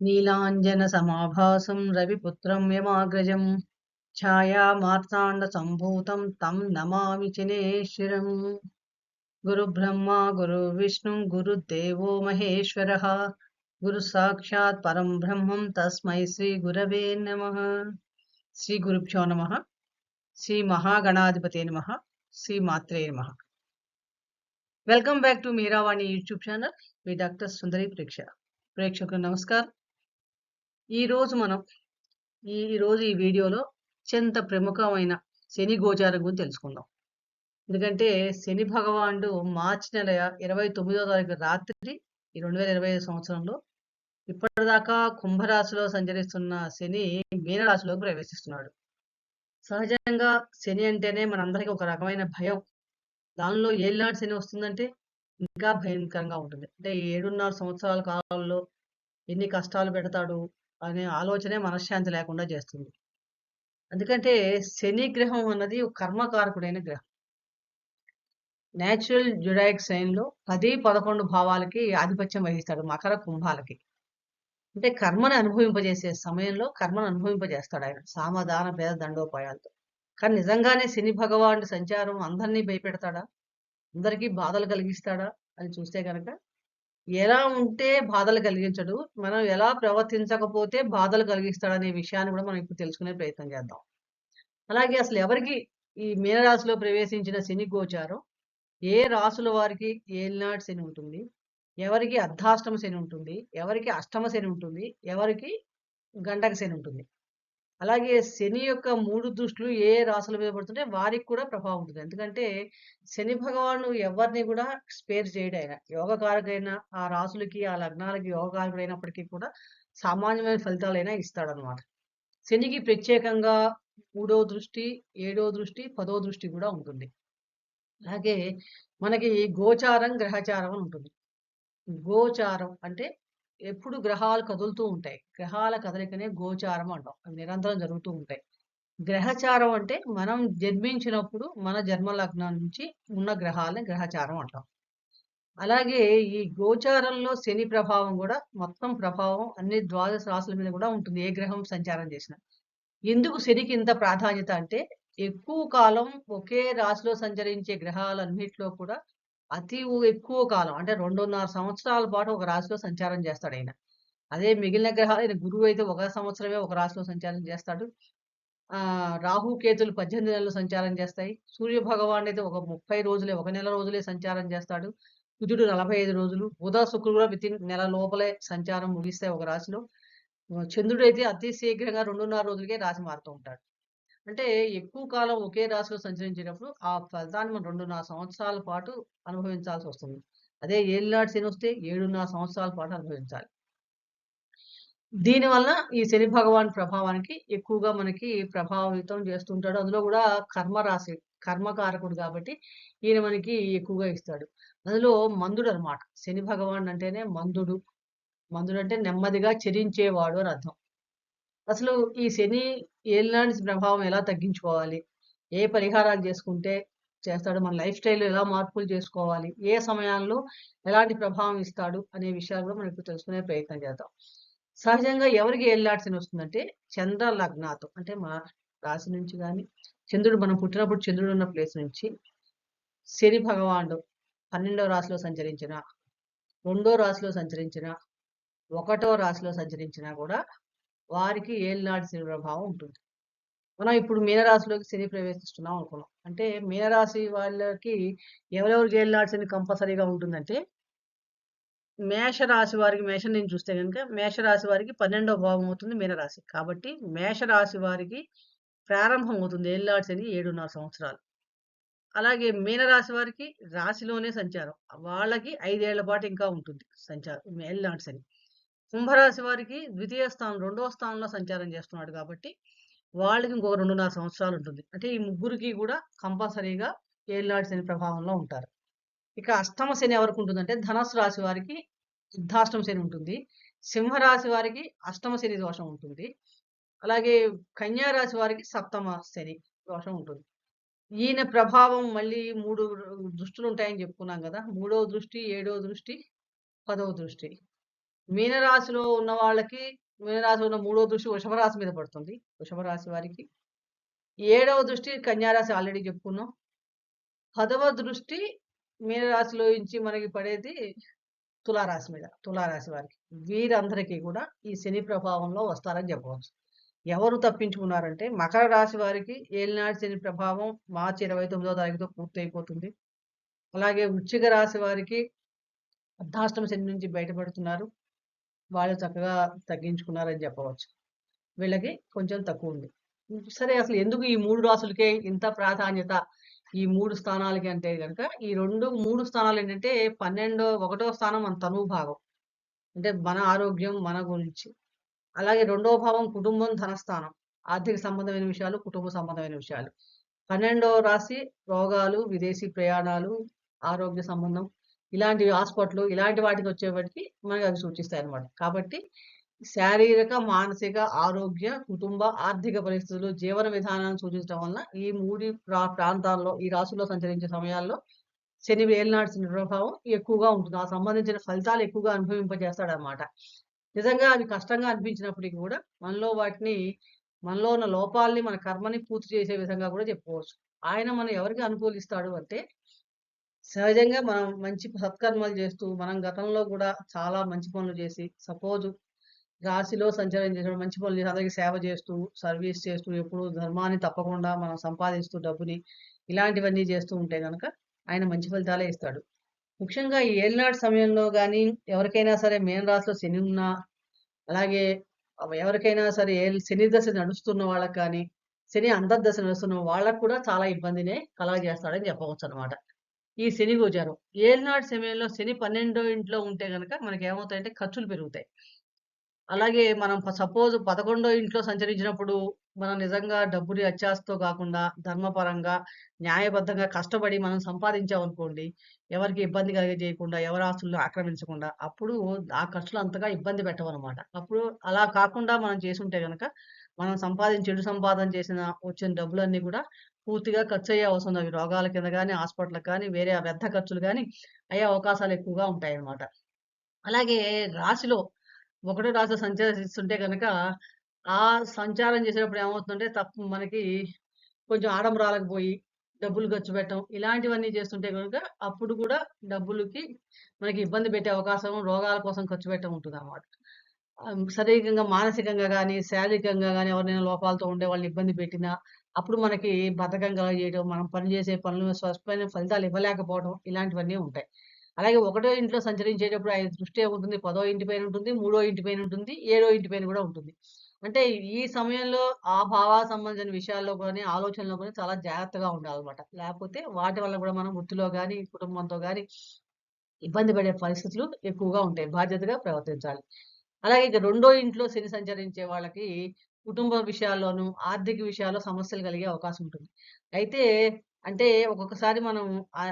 నీలాञ्जनसमाभासं रविपुत्रं यमाग्रजं छायामार्ताण्डसम्भूतं तं नमामि चिनेश्वरम् गुरुब्रह्मा गुरुविष्णुं गुरुदेवो महेश्वरः गुरुसाक्षात् परं ब्रह्मं तस्मै श्रीगुरवे नमः श्रीगुरुभ्यो नमः శ్రీమహాగణాధిపతే నమ శ్రీమాత్రే నమ welcome back to Meeravani YouTube channel me doctor Sundari ప్రేక్ష ప్రేక్షకులకు నమస్కారం ఈ రోజు మనం ఈ రోజు ఈ వీడియోలో అత్యంత ప్రముఖమైన శని గోచారం గురించి తెలుసుకుందాం. ఎందుకంటే శని భగవానుడు మార్చి నెల ఇరవై తొమ్మిదో తారీఖు రాత్రి ఈ రెండు వేల ఇరవై ఐదు సంవత్సరంలో ఇప్పటిదాకా కుంభరాశిలో సంచరిస్తున్న శని మీనరాశిలోకి ప్రవేశిస్తున్నాడు. సహజంగా శని అంటేనే మనందరికీ ఒక రకమైన భయం. దానిలో ఏళ్ళనాటి శని వస్తుందంటే ఇంకా భయంకరంగా ఉంటుంది. అంటే ఏడున్నర సంవత్సరాల కాలంలో ఎన్ని కష్టాలు పెడతాడు అనే ఆలోచనే మనశ్శాంతి లేకుండా చేస్తుంది. ఎందుకంటే శని గ్రహం అన్నది ఒక కర్మకారకుడైన గ్రహం. నేచురల్ జుడాయిక్ సైన్లో పది పదకొండు భావాలకి ఆధిపత్యం వహిస్తాడు మకర కుంభాలకి. అంటే కర్మను అనుభవింపజేసే సమయంలో కర్మను అనుభవింపజేస్తాడు ఆయన. సామధాన భేద దండోపాయాలతో. కానీ నిజంగానే శని భగవానుడి సంచారం అందరినీ భయపెడతాడా? అందరికీ బాధలు కలిగిస్తాడా? అని చూస్తే కనుక ఎలా ఉంటే బాధలు కలిగించడు మనం ఎలా ప్రవర్తించకపోతే బాధలు కలిగిస్తాడనే విషయాన్ని కూడా మనం ఇప్పుడు తెలుసుకునే ప్రయత్నం చేద్దాం. అలాగే అసలు ఎవరికి ఈ మీనరాశిలో ప్రవేశించిన శని గోచారం ఏ రాసుల వారికి ఏలినాటి శని ఉంటుంది ఎవరికి అర్ధాష్టమ శని ఉంటుంది ఎవరికి అష్టమ శని ఉంటుంది ఎవరికి గంటక శని ఉంటుంది? అలాగే శని యొక్క మూడు దృష్టిలు ఏ రాసుల మీద పడుతుంటే వారికి కూడా ప్రభావం ఉంటుంది. ఎందుకంటే శని భగవాను ఎవరిని కూడా స్పేర్ చేయడైన ఆయన. యోగకారకైన ఆ రాసులకి ఆ లగ్నాలకి యోగకారకుడైనప్పటికీ కూడా సామాన్యమైన ఫలితాలైనా ఇస్తాడనమాట శనికి ప్రత్యేకంగా మూడో దృష్టి ఏడో దృష్టి పదో దృష్టి కూడా ఉంటుంది. అలాగే మనకి గోచారం గ్రహచారం అని ఉంటుంది. గోచారం అంటే ఎప్పుడు గ్రహాలు కదులుతూ ఉంటాయి. గ్రహాల కదలికనే గోచారం అంటాం. అవి నిరంతరం జరుగుతూ ఉంటాయి. గ్రహచారం అంటే మనం జన్మించినప్పుడు మన జన్మ లగ్నం నుంచి ఉన్న గ్రహాలని గ్రహచారం అంటాం. అలాగే ఈ గోచారంలో శని ప్రభావం కూడా మొత్తం ప్రభావం అన్ని ద్వాదశ రాసుల మీద కూడా ఉంటుంది. ఏ గ్రహం సంచారం చేసిన. ఎందుకు శనికి ఇంత ప్రాధాన్యత అంటే ఎక్కువ కాలం ఒకే రాశిలో సంచరించే గ్రహాలన్నింటిలో కూడా అతి ఎక్కువ కాలం అంటే రెండున్నర సంవత్సరాల పాటు ఒక రాశిలో సంచారం చేస్తాడు ఆయన. అదే మిగిలిన గ్రహాలు ఆయన గురువు అయితే ఒక సంవత్సరమే ఒక రాశిలో సంచారం చేస్తాడు. ఆ రాహు కేతులు పద్దెనిమిది నెలలు సంచారం చేస్తాయి. సూర్య భగవాన్ అయితే ఒక ముప్పై రోజులే ఒక నెల రోజులే సంచారం చేస్తాడు. కుజుడు నలభై ఐదు రోజులు. బుధ శుక్రుడు కూడా వితిన్ నెల లోపలే సంచారం ముగిస్తాయి ఒక రాశిలో. చంద్రుడు అయితే అతి శీఘ్రంగా రెండున్నర రోజులకే రాశి మారుతూ ఉంటాడు. అంటే ఎక్కువ కాలం ఒకే రాశిలో సంచరించేటప్పుడు ఆ ఫలితాన్ని మనం రెండున్నర సంవత్సరాల పాటు అనుభవించాల్సి వస్తుంది. అదే ఏళ్ళనాటి శని వస్తే ఏడున్నర సంవత్సరాల పాటు అనుభవించాలి. దీనివల్ల ఈ శని భగవాన్ ప్రభావానికి ఎక్కువగా మనకి ప్రభావితం చేస్తుంటాడు. అందులో కూడా కర్మ రాశి కర్మకారకుడు కాబట్టి ఈయన మనకి ఎక్కువగా ఇస్తాడు. అందులో మందుడు అనమాట శని భగవాన్ అంటేనే మందుడు. మందుడు అంటే నెమ్మదిగా చెరించేవాడు అని అర్థం. అసలు ఈ శని ఏలినాటి ప్రభావం ఎలా తగ్గించుకోవాలి? ఏ పరిహారాలు చేసుకుంటే చేస్తాడు? మన లైఫ్ స్టైల్ ఎలా మార్పులు చేసుకోవాలి? ఏ సమయాల్లో ఎలాంటి ప్రభావం ఇస్తాడు? అనే విషయాలు కూడా మనకు తెలుసుకునే ప్రయత్నం చేద్దాం. సహజంగా ఎవరికి ఏళ్ళనాటి శని వస్తుందంటే చంద్ర లగ్నాతో అంటే మన రాశి నుంచి కానీ చంద్రుడు మనం పుట్టినప్పుడు చంద్రుడు ఉన్న ప్లేస్ నుంచి శని భగవానుడు పన్నెండవ రాశిలో సంచరించిన రెండో రాశిలో సంచరించిన ఒకటో రాశిలో సంచరించినా కూడా వారికి ఏలినాటి శని ప్రభావం ఉంటుంది. మనం ఇప్పుడు మీనరాశిలోకి శని ప్రవేశిస్తున్నాం అనుకున్నాం. అంటే మీనరాశి వాళ్ళకి ఎవరెవరికి ఏలినాటి శని కంపల్సరీగా ఉంటుందంటే మేషరాశి వారికి మేషం నేను చూస్తే కనుక మేషరాశి వారికి పన్నెండవ భావం అవుతుంది మీనరాశి. కాబట్టి మేషరాశి వారికి ప్రారంభం అవుతుంది ఏళ్ళాటి శని ఏడున్నర సంవత్సరాలు. అలాగే మీనరాశి వారికి రాశిలోనే సంచారం. వాళ్ళకి ఐదేళ్ళ పాటు ఇంకా ఉంటుంది సంచారం ఏళ్ళాటి శని. కుంభరాశి వారికి ద్వితీయ స్థానం రెండవ స్థానంలో సంచారం చేస్తున్నాడు కాబట్టి వాళ్ళకి ఇంకొక రెండున్నర సంవత్సరాలు ఉంటుంది. అంటే ఈ ముగ్గురికి కూడా కంపల్సరీగా ఏళ్ళనాడు శని ప్రభావంలో ఉంటారు. ఇక అష్టమ శని ఎవరికి ఉంటుందంటే ధనస్సు రాశి వారికి యుద్ధాష్టమ శని ఉంటుంది. సింహరాశి వారికి అష్టమ శని దోషం ఉంటుంది. అలాగే కన్యా రాశి వారికి సప్తమ శని దోషం ఉంటుంది. ఈయన ప్రభావం మళ్ళీ మూడు దృష్టులు ఉంటాయని చెప్పుకున్నాం కదా. మూడవ దృష్టి ఏడవ దృష్టి పదవ దృష్టి. మీనరాశిలో ఉన్న వాళ్ళకి మీనరాశి ఉన్న మూడో దృష్టి వృషభ రాశి మీద పడుతుంది. వృషభ రాశి వారికి ఏడవ దృష్టి కన్యారాశి ఆల్రెడీ చెప్పుకున్నాం. పదవ దృష్టి మీనరాశిలో నుంచి మనకి పడేది తులారాశి మీద తులారాశి వారికి. వీరందరికీ కూడా ఈ శని ప్రభావంలో వస్తారని చెప్పవచ్చు. ఎవరు తప్పించుకున్నారంటే మకర రాశి వారికి ఏలినాటి శని ప్రభావం మార్చి ఇరవై తొమ్మిదో తారీఖుతో పూర్తయిపోతుంది. అలాగే వృచ్చిక రాశి వారికి అర్ధాష్టమ శని నుంచి బయటపడుతున్నారు. వాళ్ళు చక్కగా తగ్గించుకున్నారని చెప్పవచ్చు. వీళ్ళకి కొంచెం తక్కువ ఉంది సరే అసలు ఎందుకు ఈ మూడు రాసులకే ఇంత ప్రాధాన్యత? ఈ మూడు స్థానాలకి అంటే కనుక ఈ రెండు మూడు స్థానాలు ఏంటంటే పన్నెండో ఒకటో స్థానం మన తనువు భాగం. అంటే మన ఆరోగ్యం మన గురించి. అలాగే రెండవ భావం కుటుంబం ధనస్థానం. ఆర్థిక సంబంధమైన విషయాలు కుటుంబ సంబంధమైన విషయాలు. పన్నెండవ రాశి రోగాలు విదేశీ ప్రయాణాలు ఆరోగ్య సంబంధం ఇలాంటి హాస్పిటల్ ఇలాంటి వాటికి వచ్చేవాటికి మనకి అవి సూచిస్తాయి అన్నమాట కాబట్టి శారీరక మానసిక ఆరోగ్య కుటుంబ ఆర్థిక పరిస్థితులు జీవన విధానాన్ని సూచించడం వల్ల ఈ మూడు ప్రా- ప్రాంతాల్లో ఈ రాశుల్లో సంచరించే సమయాల్లో శని ఏలినాటి శని ప్రభావం ఎక్కువగా ఉంటుంది. ఆ సంబంధించిన ఫలితాలు ఎక్కువగా అనుభవింపజేస్తాడు అనమాట నిజంగా అవి కష్టంగా అనిపించినప్పటికీ కూడా మనలో వాటిని మనలో ఉన్న లోపాలని మన కర్మని పూర్తి చేసే విధంగా కూడా చెప్పుకోవచ్చు. ఆయన మనం ఎవరికి అనుకూలిస్తాడు అంటే సహజంగా మనం మంచి సత్కర్మలు చేస్తూ మనం గతంలో కూడా చాలా మంచి పనులు చేసి సపోజ్ రాశిలో సంచారం చేసిన మంచి పనులు చేసి అందరికీ సేవ చేస్తూ సర్వీస్ చేస్తూ ఎప్పుడు ధర్మాన్ని తప్పకుండా మనం సంపాదిస్తూ డబ్బుని ఇలాంటివన్నీ చేస్తూ ఉంటే కనుక ఆయన మంచి ఫలితాలే ఇస్తాడు. ముఖ్యంగా ఈ ఏలినాటి సమయంలో కానీ ఎవరికైనా సరే మేన రాశిలో శని ఉన్నా అలాగే ఎవరికైనా సరే శని దశ నడుస్తున్న వాళ్ళకి కానీ శని అంతర్దశ నడుస్తున్న వాళ్ళకు కూడా చాలా ఇబ్బందినే కలగజేస్తాడని చెప్పవచ్చు అనమాట ఈ శని గోచారం. ఏలినాటి సమయంలో శని పన్నెండో ఇంట్లో ఉంటే కనుక మనకి ఏమవుతాయంటే ఖర్చులు పెరుగుతాయి. అలాగే మనం సపోజ్ పదకొండో ఇంట్లో సంచరించినప్పుడు మనం నిజంగా డబ్బుని అత్యాసతో కాకుండా ధర్మపరంగా న్యాయబద్ధంగా కష్టపడి మనం సంపాదించామనుకోండి ఎవరికి ఇబ్బంది కలిగజేయకుండా ఎవరి ఆస్తులను ఆక్రమించకుండా అప్పుడు ఆ ఖర్చులు అంతగా ఇబ్బంది పెట్టవన్నమాట. అప్పుడు అలా కాకుండా మనం చేసుంటే కనుక మనం సంపాదించి చెడు సంపాదన చేసిన వచ్చిన డబ్బులన్నీ కూడా పూర్తిగా ఖర్చు అయ్యే అవసరం ఉంది. అవి రోగాల కింద కానీ హాస్పిటల్ కానీ వేరే వ్యర్థ ఖర్చులు కానీ అయ్యే అవకాశాలు ఎక్కువగా ఉంటాయి అన్నమాట అలాగే రాశిలో ఒకటో రాశి సంచరిస్తుంటే కనుక ఆ సంచారం చేసేటప్పుడు ఏమవుతుందంటే తప్ప మనకి కొంచెం ఆడంబరాలకు పోయి డబ్బులు ఖర్చు పెట్టడం ఇలాంటివన్నీ చేస్తుంటే కనుక అప్పుడు కూడా డబ్బులకి మనకి ఇబ్బంది పెట్టే అవకాశం రోగాల కోసం ఖర్చు పెట్టడం ఉంటుంది అన్నమాట శారీరకంగా మానసికంగా కానీ శారీరకంగా కానీ ఎవరినైనా లోపాలతో ఉండే వాళ్ళని ఇబ్బంది పెట్టినా అప్పుడు మనకి బద్ధకం కలగజేయడం మనం పనిచేసే పనులు స్వస్థమైన ఫలితాలు ఇవ్వలేకపోవడం ఇలాంటివన్నీ ఉంటాయి. అలాగే ఒకటో ఇంట్లో సంచరించేటప్పుడు ఐదు దృష్టి ఉంటుంది పదో ఇంటి పైన ఉంటుంది మూడో ఇంటి పైన ఉంటుంది ఏడో ఇంటి పైన కూడా ఉంటుంది. అంటే ఈ సమయంలో ఆ భావ సంబంధించిన విషయాల్లో కానీ ఆలోచనలో కానీ చాలా జాగ్రత్తగా ఉండాలన్నమాట. లేకపోతే వాటి వల్ల కూడా మనం వృత్తిలో కానీ కుటుంబంతో కానీ ఇబ్బంది పడే పరిస్థితులు ఎక్కువగా ఉంటాయి. బాధ్యతగా ప్రవర్తించాలి. అలాగే ఇక రెండో ఇంట్లో శని సంచరించే వాళ్ళకి కుటుంబ విషయాల్లోనూ ఆర్థిక విషయాల్లో సమస్యలు కలిగే అవకాశం ఉంటుంది అయితే అంటే ఒక్కొక్కసారి మనం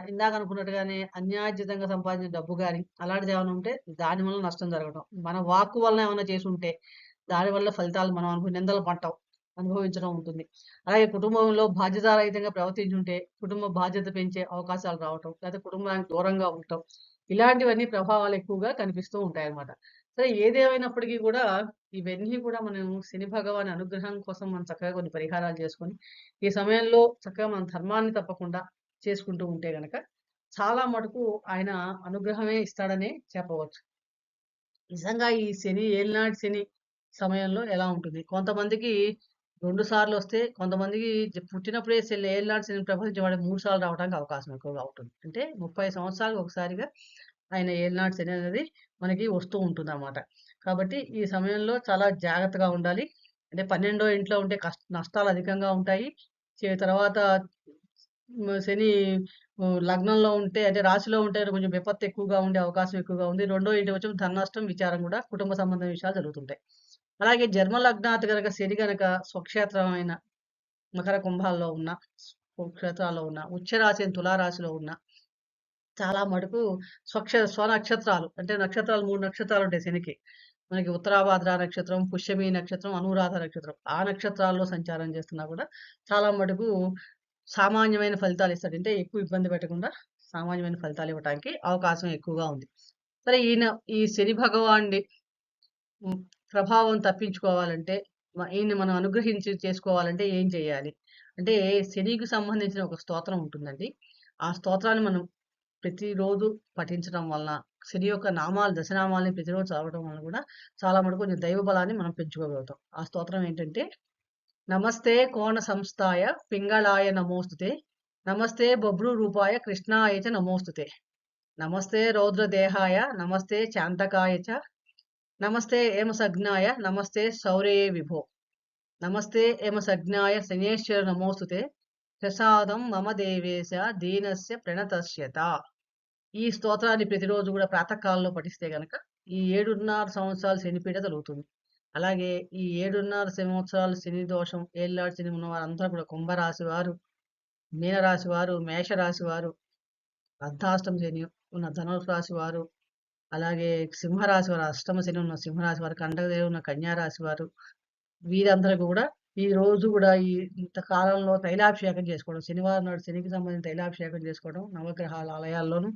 ఇందాక అనుకున్నట్టుగానే అన్యార్జితంగా సంపాదించిన డబ్బు కానీ అలాంటిది ఏమైనా ఉంటే దాని వల్ల నష్టం జరగడం. మన వాక్కు వలన ఏమన్నా చేసుంటే దానివల్ల ఫలితాలు మనం అనుభవ నిందలు పడటం, అనుభవించడం ఉంటుంది. అలాగే కుటుంబంలో బాధ్యతారహితంగా ప్రవర్తించుంటే కుటుంబ బాధ్యత పెంచే అవకాశాలు రావటం, లేకపోతే కుటుంబానికి దూరంగా ఉండటం. ఇలాంటివన్నీ ప్రభావాలు ఎక్కువగా కనిపిస్తూ ఉంటాయి అన్నమాట సరే ఏదేమైనప్పటికీ కూడా ఇవన్నీ కూడా మనం శని భగవాని అనుగ్రహం కోసం మనం చక్కగా కొన్ని పరిహారాలు చేసుకొని, ఈ సమయంలో చక్కగా మనం ధర్మాన్ని తప్పకుండా చేసుకుంటూ ఉంటే గనక చాలా మటుకు ఆయన అనుగ్రహమే ఇస్తాడనే చెప్పవచ్చు. నిజంగా ఈ శని ఏలినాటి శని సమయంలో ఎలా ఉంటుంది? కొంతమందికి రెండు సార్లు వస్తే కొంతమందికి పుట్టినప్పుడే సెల్ ఏలినాటి శని ప్రపంచం వాడికి మూడు సార్లు రావడానికి అవకాశం ఎక్కువగా ఉంటుంది. అంటే 30 సంవత్సరాలకు ఒకసారిగా ఆయన ఏలినాటి శని అనేది మనకి వస్తూ ఉంటుంది అన్నమాట కాబట్టి ఈ సమయంలో చాలా జాగ్రత్తగా ఉండాలి. అంటే 12 ఇంట్లో ఉంటే కష్ట నష్టాలు అధికంగా ఉంటాయి. తర్వాత శని లగ్నంలో ఉంటే అంటే రాశిలో ఉంటే కొంచెం విపత్తు ఎక్కువగా ఉండే అవకాశం ఎక్కువగా ఉంది. రెండో ఇంటి వచ్చి ధన నష్టం, విచారం కూడా కుటుంబ సంబంధ విషయాలు జరుగుతుంటాయి. అలాగే జన్మ లగ్నాత్ కనుక శని కనుక స్వక్షేత్రమైన మకర కుంభాల్లో ఉన్న, క్షేత్రాల్లో ఉన్న, ఉచ్చరాశి తులారాశిలో ఉన్న చాలా మటుకు స్వక్ష స్వనక్షత్రాలు అంటే నక్షత్రాలు మూడు నక్షత్రాలు ఉంటాయి శనికి. మనకి ఉత్తరాభాద్ర నక్షత్రం, పుష్యమి నక్షత్రం, అనురాధ నక్షత్రం. ఆ నక్షత్రాల్లో సంచారం చేస్తున్నా కూడా చాలా మటుకు సామాన్యమైన ఫలితాలు ఇస్తాడు. అంటే ఎక్కువ ఇబ్బంది పెట్టకుండా సామాన్యమైన ఫలితాలు ఇవ్వటానికి అవకాశం ఎక్కువగా ఉంది. సరే ఈయన ఈ శని భగవాన్ని ప్రభావం తప్పించుకోవాలంటే ఈయన మనం అనుగ్రహించి చేసుకోవాలంటే ఏం చేయాలి? అంటే శనికి సంబంధించిన ఒక స్తోత్రం ఉంటుందండి. ఆ స్తోత్రాన్ని మనం ప్రతిరోజు పఠించడం వలన శని యొక్క నామాలు దశనామాల్ని ప్రతిరోజు చదవడం వలన కూడా చాలా మటుకు కొంచెం దైవ బలాన్ని మనం పెంచుకోగలుగుతాం. ఆ స్తోత్రం ఏంటంటే నమస్తే కోణ సంస్థాయ పింగళాయ నమోస్తుతే నమస్తే బభ్రు రూపాయ కృష్ణాయ చ నమోస్తుతే నమస్తే రౌద్రదేహాయ నమస్తే శాంతకాయ చ నమస్తే ఏమసజ్ఞాయ నమస్తే శౌర్యే విభో నమస్తే ఏమసజ్ఞాయ శనేశ్వర నమోస్తుతే ప్రసాదం మమ దేవేశ దీనస్య ప్రణతస్యత ఈ స్తోత్రాన్ని ప్రతిరోజు కూడా ప్రాతకాలంలో పఠిస్తే గనక ఈ ఏడున్నర సంవత్సరాలు శనిపీడ తొలుగుతుంది. అలాగే ఈ ఏడున్నర సంవత్సరాలు శని దోషం ఏళ్ళాడు శని ఉన్న వారంతా కూడా కుంభరాశి వారు మీనరాశి వారు మేషరాశి వారు అర్ధాష్టమ శని ఉన్న ధనుసు రాశి వారు అలాగే సింహరాశి వారు అష్టమ శని ఉన్న సింహరాశి వారు కండగదేవి ఉన్న కన్యారాశి వారు వీరందరూ కూడా ఈ రోజు కూడా ఈ ఇంత కాలంలో తైలాభిషేకం చేసుకోవడం శనివారం నాడు శనికి సంబంధించిన తైలాభిషేకం చేసుకోవడం నవగ్రహాల ఆలయాల్లోనూ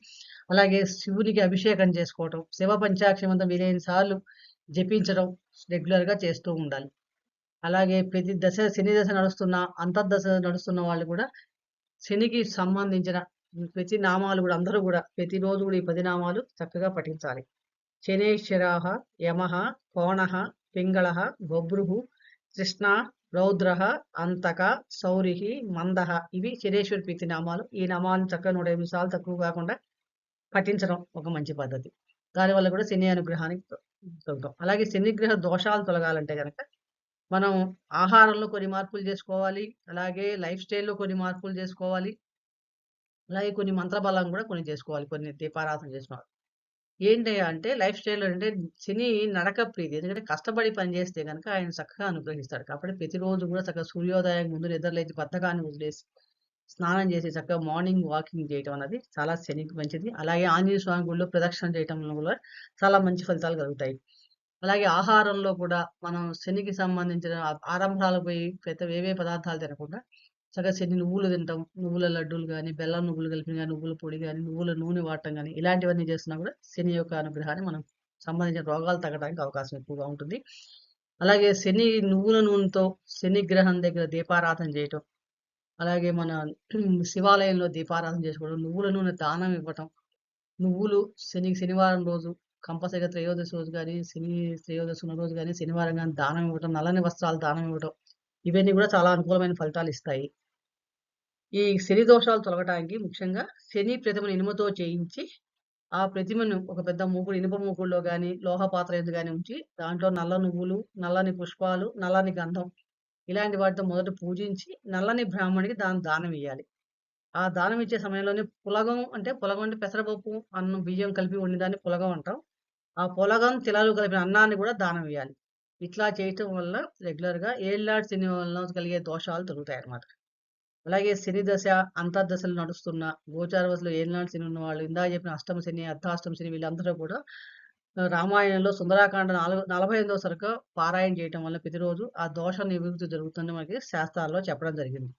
అలాగే శివునికి అభిషేకం చేసుకోవడం శివ పంచాక్షమంతా వీలైన సార్లు జపించడం రెగ్యులర్గా చేస్తూ ఉండాలి. అలాగే ప్రతి దశ శని దశ నడుస్తున్న అంతర్దశ నడుస్తున్న వాళ్ళు కూడా శనికి సంబంధించిన ప్రతి నామాలు కూడా అందరూ కూడా ప్రతిరోజు కూడా ఈ పది నామాలు చక్కగా పఠించాలి. శనేశ్వరాహ యమ కోణః పింగళః బభ్రుః కృష్ణ రౌద్రః అంతక సౌరిహి మందః ఇవి శనేశ్వరి ప్రీతి నామాలు. ఈ నామాలను చక్కగా నూట ఎనిమిది సార్లు తక్కువ కాకుండా పఠించడం ఒక మంచి పద్ధతి. దానివల్ల కూడా శని అనుగ్రహానికి తొలగం. అలాగే శనిగ్రహ దోషాలు తొలగాలంటే కనుక మనం ఆహారంలో కొన్ని మార్పులు చేసుకోవాలి. అలాగే లైఫ్ స్టైల్లో కొన్ని మార్పులు చేసుకోవాలి. అలాగే కొన్ని మంత్రబలం కూడా కొన్ని చేసుకోవాలి. కొన్ని దీపారాధన చేసుకోవాలి ఏంటయ్యా అంటే లైఫ్ స్టైల్ అంటే శని నడక ప్రీతి. ఎందుకంటే కష్టపడి పని చేస్తే కనుక ఆయన చక్కగా అనుగ్రహిస్తాడు. కాబట్టి ప్రతిరోజు కూడా చక్కగా సూర్యోదయం ముందు నిద్రలేచి బద్ధకాన్ని వదిలేసి స్నానం చేసి చక్కగా మార్నింగ్ వాకింగ్ చేయటం అనేది చాలా శనికి మంచిది. అలాగే ఆంజనేయ స్వామి గుడిలో ప్రదక్షిణ చేయటం కూడా చాలా మంచి ఫలితాలు కలుగుతాయి. అలాగే ఆహారంలో కూడా మనం శనికి సంబంధించిన ఆరంభాలు ఆరంభాలకు పోయి పెద్ద వేవే పదార్థాలు తినకుండా చక్కగా శని నువ్వులు తింటాం. నువ్వుల లడ్డూలు కానీ బెల్లం నువ్వులు కలిపిన కానీ నువ్వుల పొడి కానీ నువ్వుల నూనె వాడటం కానీ ఇలాంటివన్నీ చేస్తున్నా కూడా శని యొక్క అనుగ్రహాన్ని మనం సంబంధించిన రోగాలు తగ్గడానికి అవకాశం ఎక్కువగా ఉంటుంది. అలాగే శని నువ్వుల నూనెతో శని గ్రహం దగ్గర దీపారాధన చేయటం అలాగే మన శివాలయంలో దీపారాధన చేసుకోవడం నువ్వుల నూనె దానం ఇవ్వటం నువ్వులు శని శనివారం రోజు కంపల్సరిగా త్రయోదశి రోజు కానీ శని త్రయోదశి ఉన్న రోజు కానీ శనివారం కానీ దానం ఇవ్వటం నల్లని వస్త్రాలు దానం ఇవ్వటం ఇవన్నీ కూడా చాలా అనుకూలమైన ఫలితాలు ఇస్తాయి. ఈ శని దోషాలు తొలగటానికి ముఖ్యంగా శని ప్రతిమను ఇనుమతో చేయించి ఆ ప్రతిమను ఒక పెద్ద మూకుడు ఇనుప మూకుడులో కానీ లోహ పాత్ర ఎందు కానీ ఉంచి దాంట్లో నల్ల నువ్వులు నల్లని పుష్పాలు నల్లని గంధం ఇలాంటి వాటితో మొదట పూజించి నల్లని బ్రాహ్మణికి దాని దానం ఇవ్వాలి ఆ దానం ఇచ్చే సమయంలోనే పులగం అంటే పులగం అంటే పెసరపప్పు అన్నం బియ్యం కలిపి వండిదాన్ని పులగం అంటాం. ఆ పులగం తిలాలు కలిపిన అన్నాన్ని కూడా దానం ఇవ్వాలి ఇట్లా చేయటం వల్ల రెగ్యులర్గా ఏళ్ళాడు శని వల్ల కలిగే దోషాలు తొలుగుతాయి అన్నమాట అలాగే శని దశ అంతర్దశలు నడుస్తున్న గోచార దశలో ఏళ్ళనాడు శని ఉన్న వాళ్ళు ఇందా చెప్పిన అష్టమ శని అర్ధాష్టమ శని వీళ్ళందరూ కూడా రామాయణంలో సుందరాకాండ నాలుగు నలభై ఎనిమిదో సరుకు పారాయణ చేయటం వల్ల ప్రతిరోజు ఆ దోష నివృత్తి జరుగుతుందని మనకి శాస్త్రాల్లో చెప్పడం జరిగింది.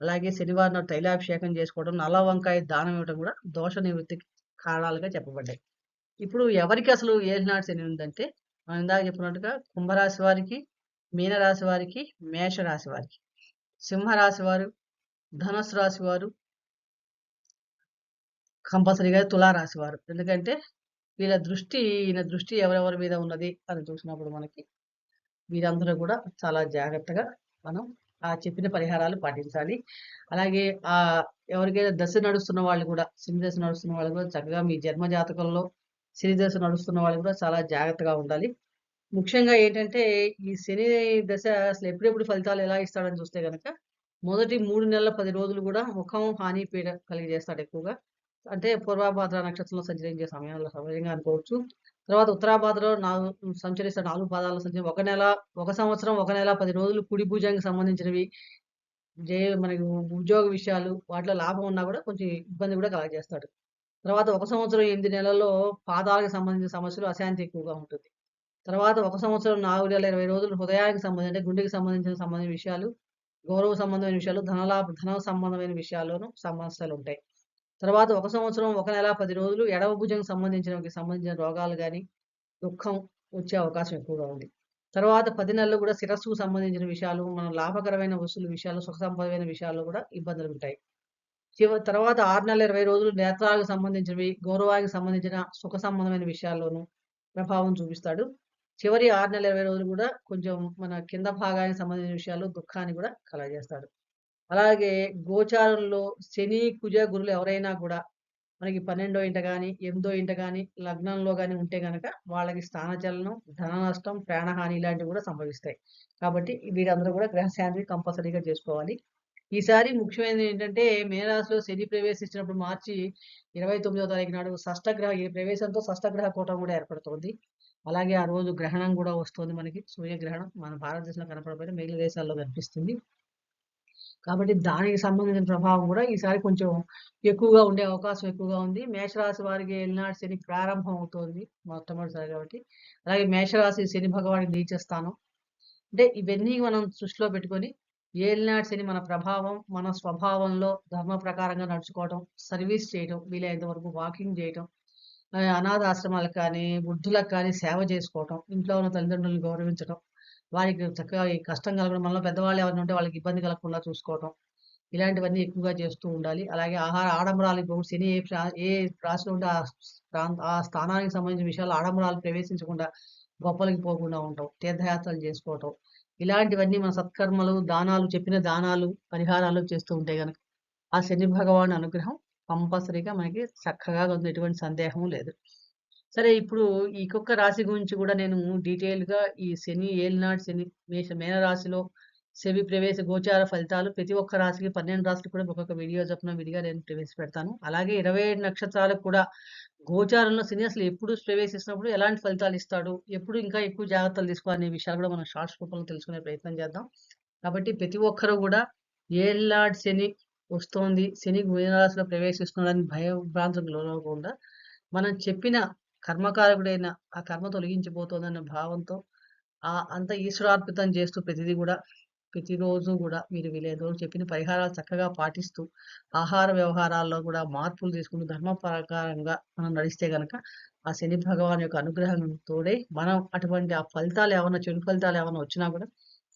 అలాగే శనివారం నాడు తైలాభిషేకం చేసుకోవడం నల్ల వంకాయ దానం ఇవ్వడం కూడా దోష నివృత్తికి కారణాలుగా చెప్పబడ్డాయి. ఇప్పుడు ఎవరికి అసలు ఏలినాడు శని ఉందంటే మనం ఇందాక చెప్పినట్టుగా కుంభరాశి వారికి మీనరాశి వారికి మేషరాశి వారికి. సింహరాశి వారు ధనుసు రాశి వారు కంపల్సరీగా తులారాశి వారు. ఎందుకంటే వీళ్ళ దృష్టి ఈయన దృష్టి ఎవరెవరి మీద ఉన్నది అని చూసినప్పుడు మనకి వీరందరూ కూడా చాలా జాగ్రత్తగా మనం ఆ చెప్పిన పరిహారాలు పాటించాలి. అలాగే ఆ ఎవరికైనా దశ నడుస్తున్న వాళ్ళు కూడా సింహ దశ నడుస్తున్న వాళ్ళు కూడా చక్కగా మీ జన్మ జాతకంలో శని దశ నడుస్తున్న వాళ్ళు కూడా చాలా జాగ్రత్తగా ఉండాలి. ముఖ్యంగా ఏంటంటే ఈ శని దశ అసలు ఎప్పుడెప్పుడు ఫలితాలు ఎలా ఇస్తాడని చూస్తే కనుక మొదటి మూడు నెలల పది రోజులు కూడా ముఖం హాని పీడ కలిగజేస్తాడు ఎక్కువగా. అంటే పూర్వాభాద్ర నక్షత్రంలో సంచరించే సమయంలో సహజంగా అనుకోవచ్చు. తర్వాత ఉత్తరాభాద్రలో నాలుగు సంచరిస్తే నాలుగు పాదాలు సంచరి ఒక నెల ఒక సంవత్సరం ఒక నెల పది రోజులు కుడి భుజానికి సంబంధించినవి జే మనకి ఉద్యోగ విషయాలు వాటిలో లాభం ఉన్నా కూడా కొంచెం ఇబ్బంది కూడా కలగజేస్తాడు. తర్వాత ఒక సంవత్సరం ఎనిమిది నెలల్లో పాదాలకు సంబంధించిన సమస్యలు అశాంతి ఎక్కువగా ఉంటుంది. తర్వాత ఒక సంవత్సరం నాలుగు నెలల ఇరవై రోజులు హృదయానికి సంబంధించి అంటే గుండెకి సంబంధించిన సంబంధించిన విషయాలు గౌరవ సంబంధమైన విషయాలు ధనలాభ ధన సంబంధమైన విషయాల్లోనూ సమస్యలు ఉంటాయి. తర్వాత ఒక సంవత్సరం ఒక నెల పది రోజులు ఎడవ భుజంకి సంబంధించిన సంబంధించిన రోగాలు కానీ దుఃఖం వచ్చే అవకాశం ఎక్కువగా ఉంది. తర్వాత పది నెలలు కూడా శిరస్సుకు సంబంధించిన విషయాలు, మన లాభకరమైన వస్తువుల విషయాలు, సుఖ సంపదమైన విషయాల్లో కూడా ఇబ్బందులు ఉంటాయి. చివ తర్వాత ఆరు నెలల 20 రోజులు నేత్రాలకు సంబంధించినవి, గౌరవానికి సంబంధించిన సుఖ సంబంధమైన విషయాల్లోనూ ప్రభావం చూపిస్తాడు. చివరి ఆరు నెలల 20 రోజులు కూడా కొంచెం మన కింద భాగానికి సంబంధించిన విషయాల్లో దుఃఖాన్ని కూడా కలగజేస్తాడు. అలాగే గోచారంలో శని, కుజ, గురులు ఎవరైనా కూడా మనకి 12 ఇంట కానీ ఎనిమిదో ఇంట కానీ లగ్నంలో కానీ ఉంటే కనుక వాళ్ళకి స్థానచలనం, ధన నష్టం, ప్రాణహాని ఇలాంటివి కూడా సంభవిస్తాయి. కాబట్టి వీరందరూ కూడా గ్రహశాంతి కంపల్సరీగా చేసుకోవాలి. ఈసారి ముఖ్యమైనది ఏంటంటే మీనరాశిలో శని ప్రవేశించినప్పుడు మార్చి 29వ తారీఖు నాడు షష్టగ్రహ ఈ ప్రవేశంతో షష్టగ్రహ కూటం కూడా ఏర్పడుతోంది. అలాగే ఆ రోజు గ్రహణం కూడా వస్తుంది మనకి. సూర్యగ్రహణం మన భారతదేశంలో కనపడపోయిన మిగిలిన దేశాల్లో కనిపిస్తుంది. కాబట్టి దానికి సంబంధించిన ప్రభావం కూడా ఈసారి కొంచెం ఎక్కువగా ఉండే అవకాశం ఎక్కువగా ఉంది. మేషరాశి వారికి ఎల్నాడు శని ప్రారంభం అవుతుంది మొట్టమొదటిసారి కాబట్టి. అలాగే మేషరాశి శని భగవానికి నీచ స్థానం. అంటే ఇవన్నీ మనం దృష్టిలో పెట్టుకొని ఏలినాటి శని మన ప్రభావం, మన స్వభావంలో ధర్మ ప్రకారంగా నడుచుకోవటం, సర్వీస్ చేయటం, వీలైనంత వరకు వాకింగ్ చేయటం, అనాథాశ్రమాలకు కానీ, వృద్ధులకు కానీ సేవ చేసుకోవటం, ఇంట్లో ఉన్న తల్లిదండ్రులను గౌరవించటం, వారికి చక్కగా కష్టం కలగడం మనలో పెద్దవాళ్ళు ఎవరిని ఉంటే వాళ్ళకి ఇబ్బంది కలగకుండా చూసుకోవటం. ఇలాంటివన్నీ ఎక్కువగా చేస్తూ ఉండాలి. అలాగే ఆహార ఆడంబరాలు ఇప్పుడు శని ఏ ప్రా ఏ రాశిలో ఉంటే ఆ ప్రాంత ఆ స్థానానికి సంబంధించిన విషయాలు ఆడంబరాలు ప్రవేశించకుండా గొప్పలకి పోకుండా ఉండటం, తీర్థయాత్రలు చేసుకోవటం. ఇలాంటివన్నీ మన సత్కర్మలు, దానాలు చెప్పిన దానాలు, పరిహారాలు చేస్తూ ఉంటే కనుక ఆ శని భగవాన్ అనుగ్రహం కంపల్సరీగా మనకి చక్కగా ఉంది. ఎటువంటి సందేహం లేదు. సరే ఇప్పుడు ఈ కుక్క రాశి గురించి కూడా నేను డీటెయిల్‌గా ఈ శని ఏలినాడు శని మేష మేన రాశిలో శని ప్రవేశ గోచార ఫలితాలు ప్రతి ఒక్క రాశికి పన్నెండు రాశులు కూడా ఒక్కొక్క వీడియో చొప్పున విడిగా నేను ప్రవేశపెడతాను. అలాగే 27 నక్షత్రాలకు కూడా గోచారంలో శని ఎప్పుడు ప్రవేశిస్తున్నప్పుడు ఎలాంటి ఫలితాలు ఇస్తాడు? ఎప్పుడు ఇంకా ఎక్కువ జాగ్రత్తలు తీసుకోవాలనే విషయాలు కూడా మనం షార్ట్స్ రూపంలో తెలుసుకునే ప్రయత్నం చేద్దాం. కాబట్టి ప్రతి ఒక్కరు కూడా ఏలినాటి శని వస్తోంది. శని మీనరాశిలో ప్రవేశిస్తున్నాడని భయభ్రాంతులకు లోనవ్వకుండా మనం చెప్పిన కర్మకారకుడైన ఆ కర్మ తొలగించిపోతుందన్న భావంతో ఆ అంత ఈశ్వరార్పితం చేస్తూ ప్రతిదీ కూడా ప్రతిరోజు కూడా మీరు వీలైనంతవరకు చెప్పిన పరిహారాలు చక్కగా పాటిస్తూ, ఆహార వ్యవహారాల్లో కూడా మార్పులు తీసుకుంటూ ధర్మ ప్రకారంగా మనం నడిస్తే గనక ఆ శని భగవాన్ యొక్క అనుగ్రహంతోడే మనం అటువంటి ఆ ఫలితాలు ఏమైనా చెడు ఫలితాలు ఏమైనా వచ్చినా కూడా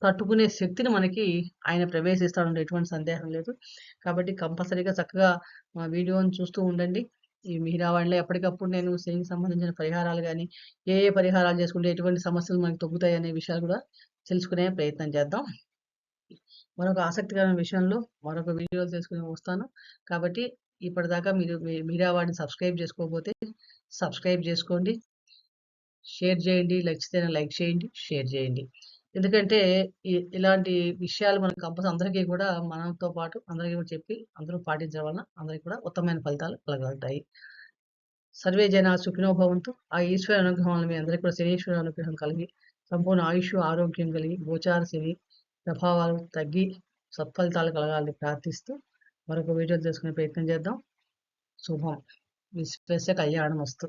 తట్టుకునే శక్తిని మనకి ఆయన ప్రవేశిస్తాడు ఎటువంటి సందేహం లేదు. కాబట్టి కంపల్సరీగా చక్కగా మా వీడియోని చూస్తూ ఉండండి. ఈ మీరావాణిలో ఎప్పటికప్పుడు నేను శనికి సంబంధించిన పరిహారాలు కానీ ఏ ఏ పరిహారాలు చేసుకుంటే ఎటువంటి సమస్యలు మనకు తగ్గుతాయి అనే విషయాలు కూడా తెలుసుకునే ప్రయత్నం చేద్దాం. మరొక ఆసక్తికరమైన విషయంలో మరొక వీడియోలు తెలుసుకొని వస్తాను. కాబట్టి ఇప్పటిదాకా మీరు మీ మీరావాణిని సబ్స్క్రైబ్ చేసుకోకపోతే సబ్స్క్రైబ్ చేసుకోండి. షేర్ చేయండి. నచ్చితేనే లైక్ చేయండి. షేర్ చేయండి. ఎందుకంటే ఇలాంటి విషయాలు మనకు కంపల్సరీ అందరికీ కూడా మనతో పాటు అందరికీ కూడా చెప్పి అందరూ పాటించడం వలన అందరికీ కూడా ఉత్తమమైన ఫలితాలు కలగలుగుతాయి. సర్వే జన సుఖినోభవంతు ఆ ఈశ్వర అనుగ్రహం మీ అందరికీ కూడా శనీశ్వర అనుగ్రహం కలిగి సంపూర్ణ ఆయుష్ ఆరోగ్యం కలిగి గోచార శని ప్రభావాలు తగ్గి సత్ఫలితాలు కలగాలని ప్రార్థిస్తూ మరొక వీడియోలు తెలుసుకునే ప్రయత్నం చేద్దాం. శుభం. విశ్వేశ కళ్యాణమస్తు.